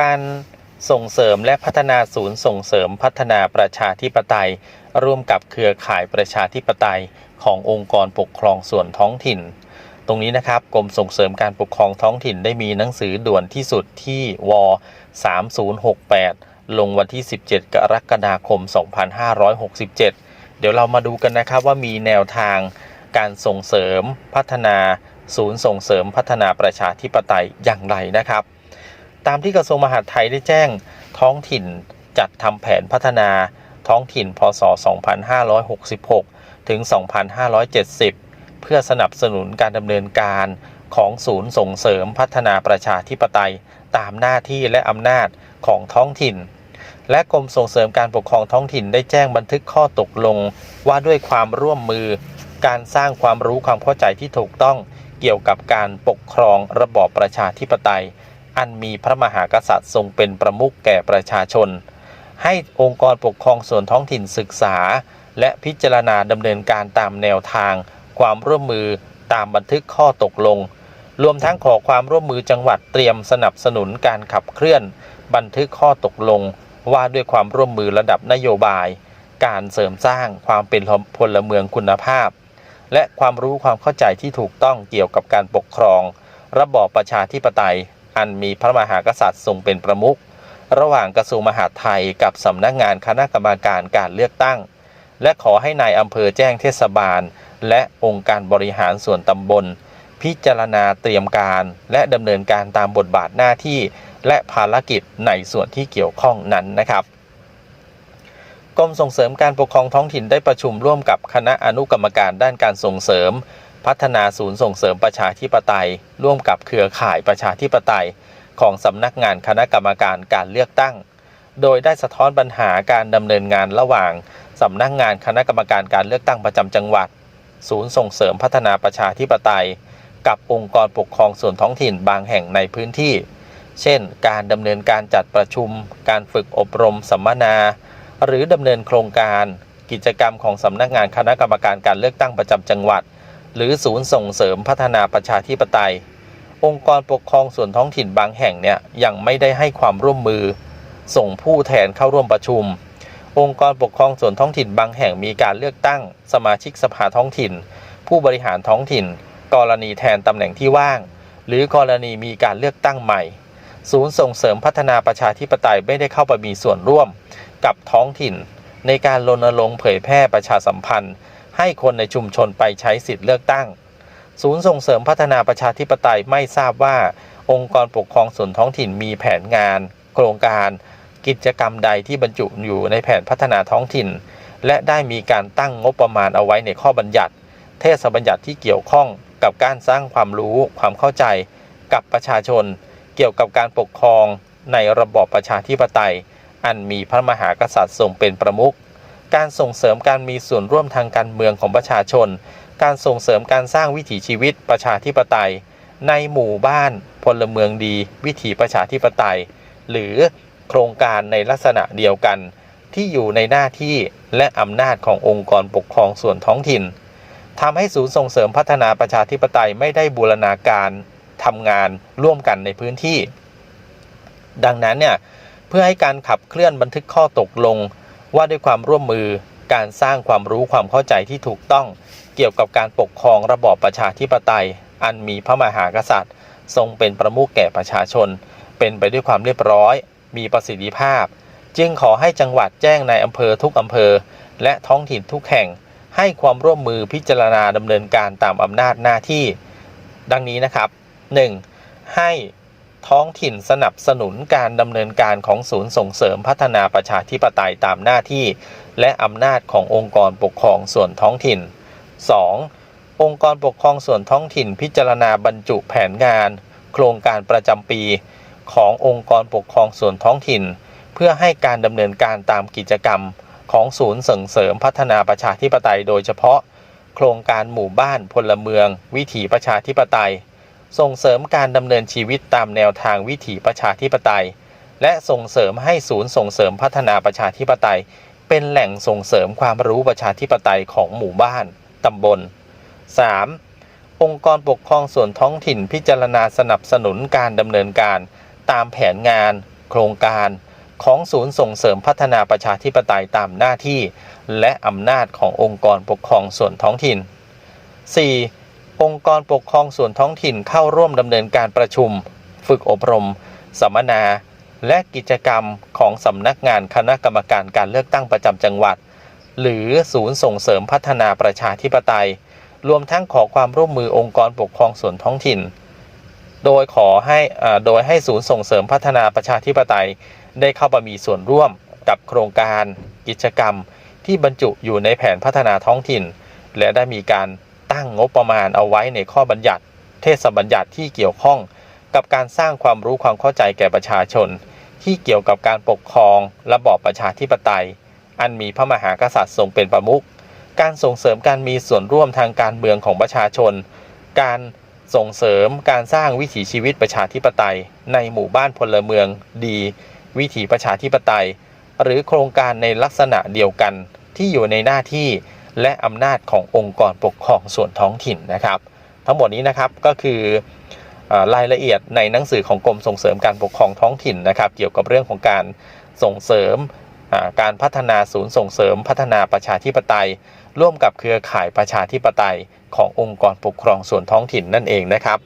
การส่งเสริมและพัฒนาศูนย์ส่งเสริมพัฒนาประชาธิปไตย ร่วมกับเครือข่ายประชาธิปไตยขององค์กรปกครองส่วนท้องถิ่น ตรงนี้นะครับกรมส่งเสริมการปกครองท้องถิ่นได้มีหนังสือด่วนที่สุดที่ว3068 ลงวันที่ 17 กรกฎาคม 2567 เดี๋ยวเรามาดูกันนะครับว่ามีแนวทางการส่งเสริมพัฒนาศูนย์ส่งเสริมพัฒนาประชาธิปไตยอย่างไรนะครับ ตามที่กระทรวงมหาดไทยได้แจ้ง ท้องถิ่นจัดทำแผนพัฒนาท้องถิ่นพศ 2566 ถึง 2570 เพื่อสนับสนุนการดำเนินการของศูนย์ส่งเสริมพัฒนาประชาธิปไตย ตามหน้าที่และอำนาจของท้องถิ่น และกรมส่งเสริมการปกครองท้องถิ่นได้แจ้งบันทึกข้อตกลงว่าด้วยความร่วมมือ การสร้างความรู้ความเข้าใจที่ถูกต้องเกี่ยวกับการปกครองระบอบประชาธิปไตย อันมีพระมหากษัตริย์ทรงเป็นประมุขแก่ประชาชน ให้องค์กรปกครองส่วนท้องถิ่นศึกษา และพิจารณาดำเนินการตามแนวทาง ความร่วมมือตามบันทึกข้อตกลง รวมทั้งขอความร่วมมือจังหวัดเตรียมสนับสนุนการขับเคลื่อน บันทึกข้อตกลง ว่าด้วยความร่วมมือระดับนโยบาย การเสริมสร้างความเป็นพลเมืองคุณภาพ และความรู้ความเข้าใจที่ถูกต้องเกี่ยวกับการปกครอง ระบอบประชาธิปไตย อันมีพระมหากษัตริย์ทรงเป็นประมุขระหว่างกระทรวงมหาดไทยกับสำนักงานคณะกรรมการการเลือกตั้ง และขอให้นายอำเภอแจ้งเทศบาล และองค์การบริหารส่วนตำบล พิจารณาเตรียมการและดำเนินการตามบทบาทหน้าที่ และภารกิจในส่วนที่เกี่ยวข้องนั้นนะครับกรมส่งเสริมการปกครองท้องถิ่นได้ประชุมร่วมกับคณะอนุกรรมการด้านการส่งเสริม พัฒนาศูนย์ส่งเสริมประชาธิปไตย ร่วมกับเครือข่ายประชาธิปไตย ของสำนักงานคณะกรรมการการเลือกตั้ง โดยได้สะท้อนปัญหาการดำเนินงานระหว่างสำนักงานคณะกรรมการการเลือกตั้งประจำจังหวัด ศูนย์ส่งเสริมพัฒนาประชาธิปไตย กับองค์กรปกครองส่วนท้องถิ่นบางแห่งในพื้นที่ เช่น การดำเนินการจัดประชุม การฝึกอบรมสัมมนา หรือดำเนินโครงการ กิจกรรมของสำนักงานคณะกรรมการการเลือกตั้งประจำจังหวัด หรือศูนย์ส่งเสริมพัฒนาประชาธิปไตย องค์กรปกครองส่วนท้องถิ่นบางแห่งเนี่ยยังไม่ได้ให้ความร่วมมือ ส่งผู้แทนเข้าร่วมประชุม องค์กรปกครองส่วนท้องถิ่นบางแห่งมีการเลือกตั้ง สมาชิกสภาท้องถิ่น ผู้บริหารท้องถิ่น กรณีแทนตำแหน่งที่ว่าง หรือกรณีมีการเลือกตั้งใหม่ ศูนย์ส่งเสริมพัฒนาประชาธิปไตยไม่ได้เข้าไปมีส่วนร่วม กับท้องถิ่น ในการรณรงค์เผยแพร่ประชาสัมพันธ์ ให้คนในชุมชนไปใช้สิทธิเลือกตั้ง ศูนย์ส่งเสริมพัฒนาประชาธิปไตยไม่ทราบว่า องค์กรปกครองส่วนท้องถิ่นมีแผนงาน โครงการ กิจกรรมใดที่บรรจุอยู่ในแผนพัฒนาท้องถิ่น และได้มีการตั้งงบประมาณเอาไว้ในข้อบัญญัติ เทศบัญญัติที่เกี่ยวข้องกับการสร้างความรู้ความเข้าใจกับประชาชน เกี่ยวกับการปกครองในระบอบประชาธิปไตย อันมีพระมหากษัตริย์ทรงเป็นประมุข การส่งเสริมการมีส่วนร่วมทางการเมืองของประชาชน การส่งเสริมการสร้างวิถีชีวิตประชาธิปไตย ในหมู่บ้านพลเมืองดี วิถีประชาธิปไตย หรือโครงการในลักษณะเดียวกัน ที่อยู่ในหน้าที่และอำนาจขององค์กรปกครองส่วนท้องถิ่นทำให้ศูนย์ส่งเสริมพัฒนาประชาธิปไตยไม่ได้บูรณาการทำงานร่วมกันในพื้นที่ ดังนั้นเนี่ยเพื่อให้การขับเคลื่อนบันทึกข้อตกลง ว่าด้วยความร่วมมือการสร้างความรู้ความเข้าใจที่ถูกต้อง เกี่ยวกับการปกครองระบอบประชาธิปไตย อันมีพระมหากษัตริย์ ทรงเป็นประมุขแก่ประชาชน เป็นไปด้วยความเรียบร้อย มีประสิทธิภาพ จึงขอให้จังหวัดแจ้งในอำเภอทุกอำเภอ และท้องถิ่นทุกแห่ง ให้ความร่วมมือพิจารณาดำเนินการตามอำนาจหน้าที่ ดังนี้นะครับ 1. ให้ ท้องถิ่นสนับสนุนการดำเนินการของศูนย์ส่งเสริมพัฒนาประชาธิปไตยตามหน้าที่ และอำนาจขององค์กรปกครองส่วนท้องถิ่น 2. องค์กรปกครองส่วนท้องถิ่นพิจารณาบรรจุแผนงาน โครงการประจำปี ขององค์กรปกครองส่วนท้องถิ่น เพื่อให้การดำเนินการตามกิจกรรม ของศูนย์ส่งเสริมพัฒนาประชาธิปไตย โดยเฉพาะ โครงการหมู่บ้านพลเมือง วิถีประชาธิปไตย ส่งเสริมการดำเนินชีวิตตามแนวทางวิถีประชาธิปไตย และส่งเสริมให้ศูนย์ส่งเสริมพัฒนาประชาธิปไตย เป็นแหล่งส่งเสริมความรู้ประชาธิปไตยของหมู่บ้านตำบล 3. องค์กรปกครองส่วนท้องถิ่นพิจารณาสนับสนุนการดำเนินการ ตามแผนงาน โครงการ ของศูนย์ส่งเสริมพัฒนาประชาธิปไตยตามหน้าที่ และอำนาจขององค์กรปกครองส่วนท้องถิ่น 4. องค์กรปกครองส่วนท้องถิ่นเข้าร่วมดำเนินการประชุม ฝึกอบรม สัมมนา และกิจกรรมของสำนักงานคณะกรรมการการเลือกตั้งประจำจังหวัด หรือศูนย์ส่งเสริมพัฒนาประชาธิปไตย รวมทั้งขอความร่วมมือองค์กรปกครองส่วนท้องถิ่น โดยขอให้โดยให้ศูนย์ส่งเสริมพัฒนาประชาธิปไตย ได้เข้ามามีส่วนร่วมกับโครงการ กิจกรรมที่บรรจุอยู่ในแผนพัฒนาท้องถิ่น และได้มีการ ตั้งงบประมาณเอาไว้ในข้อบัญญัติ เทศบัญญัติที่เกี่ยวข้องกับการสร้างความรู้ความเข้าใจแก่ประชาชน ที่เกี่ยวกับการปกครองระบอบประชาธิปไตย อันมีพระมหากษัตริย์ทรงเป็นประมุขการส่งเสริมการมีส่วนร่วมทางการเมืองของประชาชน การส่งเสริมการสร้างวิถีชีวิตประชาธิปไตย ในหมู่บ้านพลเมืองดี วิถีประชาธิปไตย หรือโครงการในลักษณะเดียวกันที่อยู่ในหน้าที่ และอำนาจขององค์กรปกครองส่วนท้องถิ่นนะครับ ทั้งหมดนี้นะครับก็คืออรายละเอียดในหนังสือของกรมส่งเสริมการปกครองท้องถิ่นนะครับ เกี่ยวกับเรื่องของการส่งเสริมการพัฒนาศูนย์ส่งเสริมพัฒนาประชาธิปไตย ร่วมกับเครือข่ายประชาธิปไตยขององค์กรปกครองส่วนท้องถิ่นนั่นเองนะครับ